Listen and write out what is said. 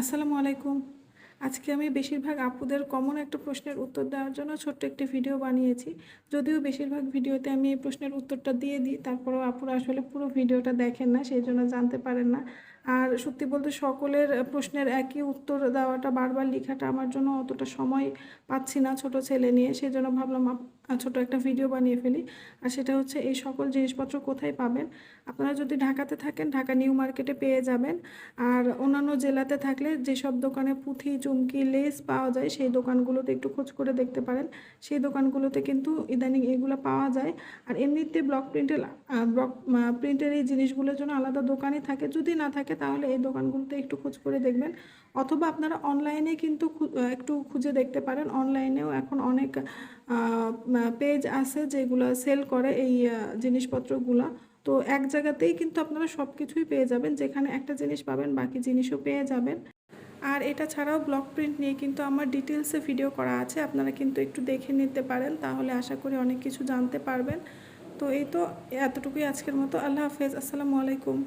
আসসালামু আলাইকুম। আজকে আমি বেশিরভাগ আপুদের কমন একটা প্রশ্নের উত্তর দেওয়ার জন্য ছোট্ট একটি ভিডিও বানিয়েছি। যদিও বেশিরভাগ ভিডিওতে আমি এই প্রশ্নের উত্তরটা দিয়ে দিই, তারপরেও আপুরা আসলে পুরো ভিডিওটা দেখেন না, সেই জন্য জানতে পারেন না। আর সত্যি বলতে সকলের প্রশ্নের একই উত্তর দেওয়াটা, বারবার লেখাটা আমার জন্য অতটা সময় পাচ্ছি না ছোট ছেলে নিয়ে। সেই জন্য ভাবলাম ছোট একটা ভিডিও বানিয়ে ফেলি। আর সেটা হচ্ছে এই সকল জিনিসপত্র কোথায় পাবেন? আপনারা যদি ঢাকাতে থাকেন, ঢাকা নিউ মার্কেটে পেয়ে যাবেন। আর অন্যান্য জেলাতে থাকলে যেসব দোকানে পুঁথি, চুমকি, লেস পাওয়া যায়, সেই দোকানগুলোতে একটু খোঁজ করে দেখতে পারেন। সেই দোকানগুলোতে কিন্তু ইদানিং এগুলো পাওয়া যায়। আর এমনিতে ব্লক প্রিন্টের ব্লক প্রিন্টের এই জিনিসগুলোর জন্য আলাদা দোকানই থাকে। যদি না থাকে তাহলে এই দোকানগুলোতে একটু খোঁজ করে দেখবেন। অথবা আপনারা অনলাইনে কিন্তু একটু খুঁজে দেখতে পারেন। অনলাইনেও এখন অনেক পেজ আছে যেগুলো সেল করে এই জিনিসপত্রগুলো। তো এক জায়গাতেই কিন্তু আপনারা সব কিছুই পেয়ে যাবেন। যেখানে একটা জিনিস পাবেন, বাকি জিনিসও পেয়ে যাবেন। আর এটা ছাড়াও ব্লক প্রিন্ট নিয়ে কিন্তু আমার ডিটেলসে ভিডিও করা আছে। আপনারা কিন্তু একটু দেখে নিতে পারেন, তাহলে আশা করি অনেক কিছু জানতে পারবেন। তো এই তো, এতটুকুই আজকের মতো। আল্লাহ হাফেজ। আসসালামু আলাইকুম।